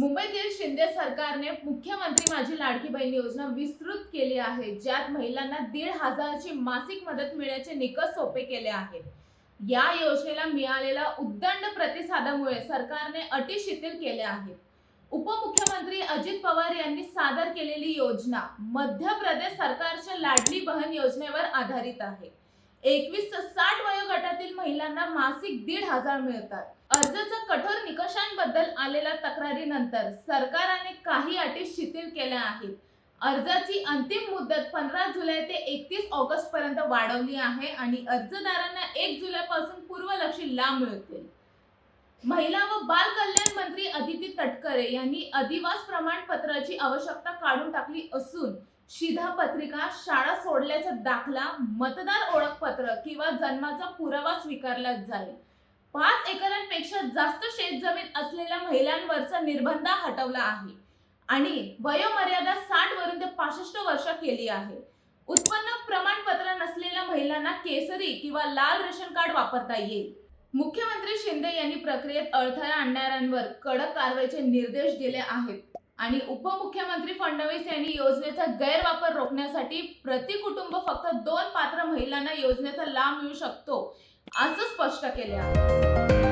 मुंबईतील शिंदे सरकारने मुख्यमंत्री माझी लाडकी बहीण योजना विस्तृत केली आहे ज्यात महिलांना दीड हजारची मासिक मदत मिळण्याचे निकष सोपे केले आहेत. या योजनेला मिळालेल्या उद्दंड प्रतिसादामुळे सरकारने अटी शिथिल केल्या आहेत. उपमुख्यमंत्री अजित पवार यांनी सादर केलेली योजना मध्य प्रदेश सरकारच्या लाडली बहन योजनेवर आधारित आहे. एकवीस ते साठ वयोगटातील मासिक दीड हजार मिळतात. अर्जाच्या कठोर निकषांबद्दल आलेल्या तक्रारीनंतर सरकारने काही अटी शिथिल केल्या आहेत. अर्जाची अंतिम मुदत पंधरा जुलै ते एकतीस ऑगस्ट पर्यंत वाढवली आहे आणि अर्जदारांना एक जुलैपासून पूर्वलक्षी लाभ मिळतील. महिला व बाल कल्याण मंत्री अदिती तटकरे यांनी अधिवास प्रमाणपत्राची आवश्यकता काढून टाकली असून शिधापत्रिका शाळा सोडल्याचा दाखला मतदार ओळखपत्र किंवा जन्माचा पुरावा स्वीकारला जाईल. पाच एकरांपेक्षा जास्त शेतजमीन असलेल्या महिलांवरचा निर्बंध हटवला आहे. आणि वयोमर्यादा साठ वरून ते पासष्ट वर्ष केली आहे. उत्पन्न प्रमाणपत्र नसलेल्या महिलांना केसरी किंवा लाल रेशन कार्ड वापरता येईल. मुख्यमंत्री शिंदे यांनी प्रक्रियेत अडथळा आणणाऱ्यांवर कडक कारवाईचे निर्देश दिले आहेत. आणि उपमुख्यमंत्री फडणवीस यांनी योजनेचा गैरवापर रोखण्यासाठी प्रति कुटुंब फक्त दोन पात्र महिलांना योजनेचा लाभ मिळू शकतो असं स्पष्ट केले आहे.